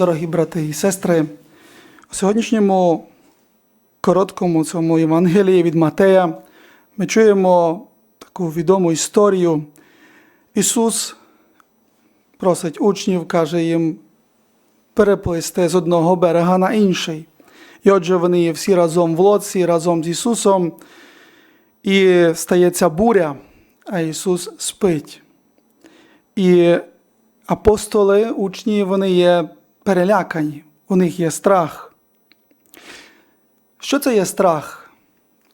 дорогі брати і сестри. У сьогоднішньому короткому цьому Євангелії від Матея ми чуємо таку відому історію. Ісус просить учнів, каже їм переплисти з одного берега на інший. І отже, вони всі разом в лодці, разом з Ісусом, і стається буря, а Ісус спить. І апостоли, учні, вони є перелякані, у них є страх. Що це є страх?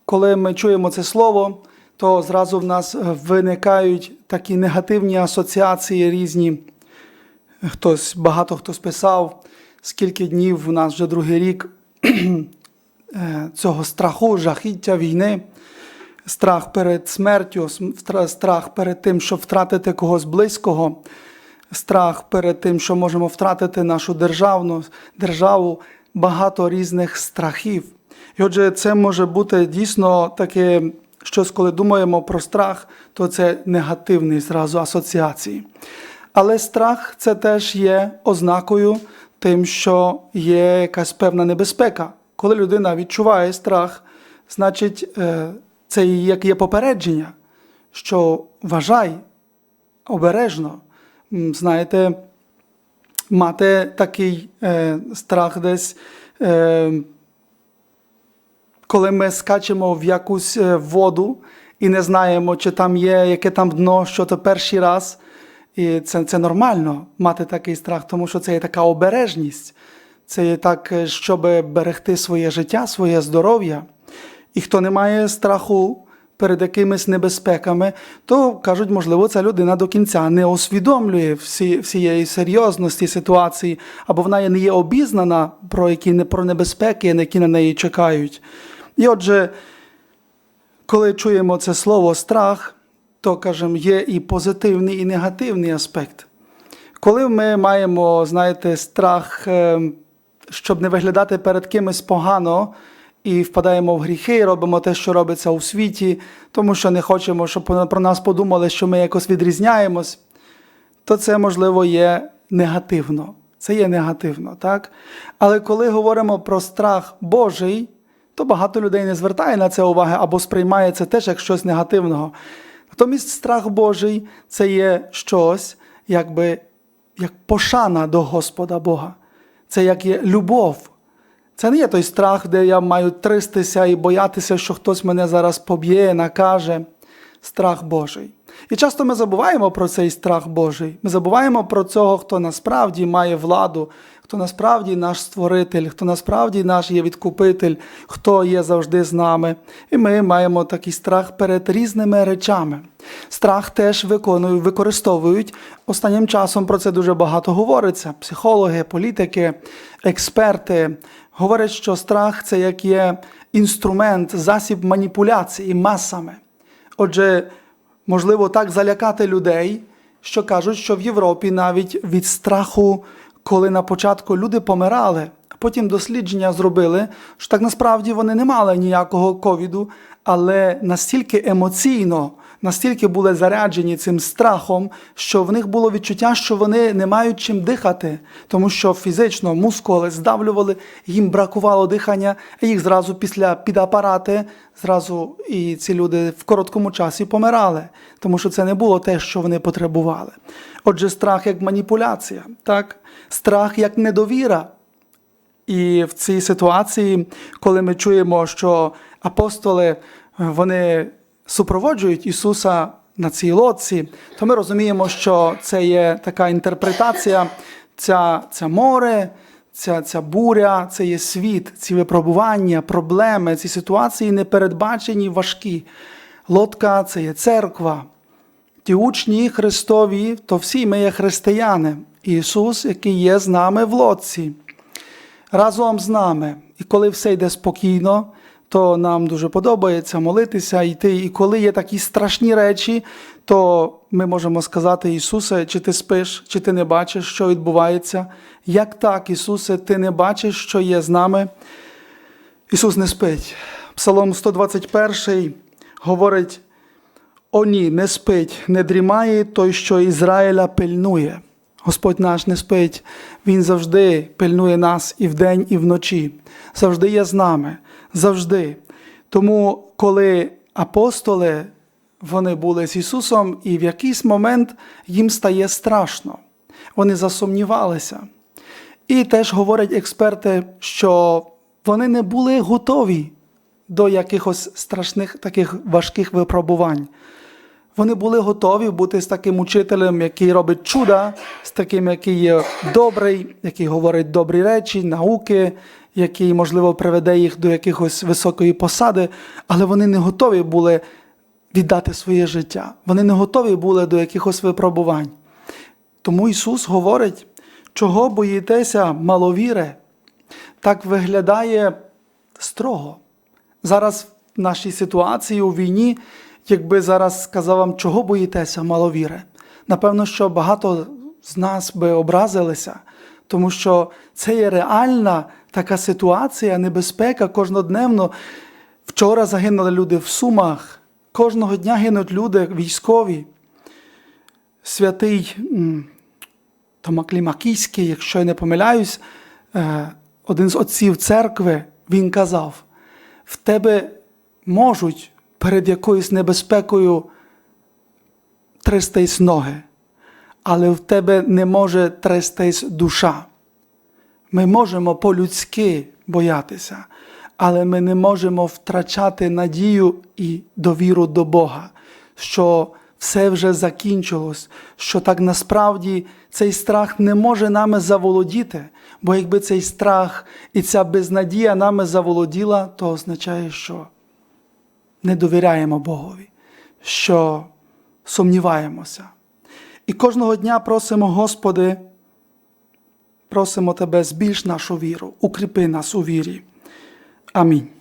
Коли ми чуємо це слово, то зразу в нас виникають такі негативні асоціації різні. Хтось, багато хто списав, скільки днів в нас вже другий рік е, цього страху, жахіття війни, страх перед смертю, страх перед тим, щоб втратити когось близького, страх перед тим, що можемо втратити нашу державну, державу, багато різних страхів. І отже, це може бути дійсно таке, щось, коли думаємо про страх, то це негативні зразу асоціації. Але страх це теж є ознакою тим, що є якась певна небезпека. Коли людина відчуває страх, значить е, це як є попередження, що вважай обережно. Знаєте, мати такий е, страх десь. Е, коли ми скачемо в якусь е, воду і не знаємо, чи там є, яке там дно, що то перший раз. І це, це нормально мати такий страх, тому що це є така обережність. Це є так, е, щоб берегти своє життя, своє здоров'я. І хто не має страху перед якимись небезпеками, то кажуть, можливо, ця людина до кінця не усвідомлює всі, всієї серйозності ситуації, або вона не є обізнана про які про небезпеки, які на неї чекають. І отже, коли чуємо це слово страх, то кажемо, є і позитивний, і негативний аспект. Коли ми маємо, знаєте, страх, е, щоб не виглядати перед кимось погано, і впадаємо в гріхи, робимо те, що робиться у світі, тому що не хочемо, щоб про нас подумали, що ми якось відрізняємось, то це, можливо, є негативно. Це є негативно, так? Але коли говоримо про страх Божий, то багато людей не звертає на це уваги або сприймає це теж як щось негативного. Натомість страх Божий це є щось, якби як пошана до Господа Бога. Це як є любов. Це не є той страх, де я маю тристися і боятися, що хтось мене зараз поб'є, накаже. Страх Божий. І часто ми забуваємо про цей страх Божий. Ми забуваємо про цього, хто насправді має владу, хто насправді наш створитель, хто насправді наш є відкупитель, хто є завжди з нами. І ми маємо такий страх перед різними речами. Страх теж виконують, використовують. Останнім часом про це дуже багато говориться. Психологи, політики, експерти говорять, що страх це як є інструмент, засіб маніпуляції масами. Отже, можливо так залякати людей, що кажуть, що в Європі навіть від страху, коли на початку люди помирали, потім дослідження зробили, що так насправді вони не мали ніякого ковіду, але настільки емоційно, настільки були заряджені цим страхом, що в них було відчуття, що вони не мають чим дихати, тому що фізично мускули здавлювали, їм бракувало дихання, і їх зразу після підапарати, зразу і ці люди в короткому часі помирали, тому що це не було те, що вони потребували. Отже, страх як маніпуляція, так? страх як недовіра. І в цій ситуації, коли ми чуємо, що апостоли вони супроводжують Ісуса на цій лодці, то ми розуміємо, що це є така інтерпретація, ця, ця море, ця, ця буря, це є світ, ці випробування, проблеми, ці ситуації непередбачені, важкі. Лодка це є церква. Ті учні Христові, то всі ми є християни. Ісус, який є з нами в лодці разом з нами. І коли все йде спокійно, то нам дуже подобається молитися, йти. І коли є такі страшні речі, то ми можемо сказати, Ісусе, чи ти спиш, чи ти не бачиш, що відбувається? Як так, Ісусе, ти не бачиш, що є з нами? Ісус не спить. Псалом 121 говорить: О, ні, не спить, не дрімає той, що Ізраїля пильнує. Господь наш не спить, Він завжди пильнує нас і вдень, і вночі, завжди є з нами, завжди. Тому, коли апостоли вони були з Ісусом, і в якийсь момент їм стає страшно, вони засумнівалися. І теж говорять експерти, що вони не були готові до якихось страшних таких важких випробувань. Вони були готові бути з таким учителем, який робить чуда, з таким, який є добрий, який говорить добрі речі, науки, який, можливо, приведе їх до якихось високої посади, але вони не готові були віддати своє життя. Вони не готові були до якихось випробувань. Тому Ісус говорить, чого боїтеся маловіри, так виглядає строго. Зараз в нашій ситуації у війні, якби зараз сказав вам, чого боїтеся маловіри, напевно, що багато з нас би образилися, тому що це є реальна така ситуація, небезпека кожнодневно. Вчора загинули люди в Сумах, кожного дня гинуть люди військові. Святий м, Томаклі якщо я не помиляюсь, е, один з отців церкви, він казав: в тебе можуть перед якоюсь небезпекою трястись ноги, але в тебе не може трястись душа. Ми можемо по-людськи боятися, але ми не можемо втрачати надію і довіру до Бога, що все вже закінчилось, що так насправді цей страх не може нами заволодіти, бо якби цей страх і ця безнадія нами заволоділа, то означає, що не довіряємо Богові, що сумніваємося. І кожного дня просимо, Господи, просимо Тебе, збільш нашу віру, укріпи нас у вірі. Амінь.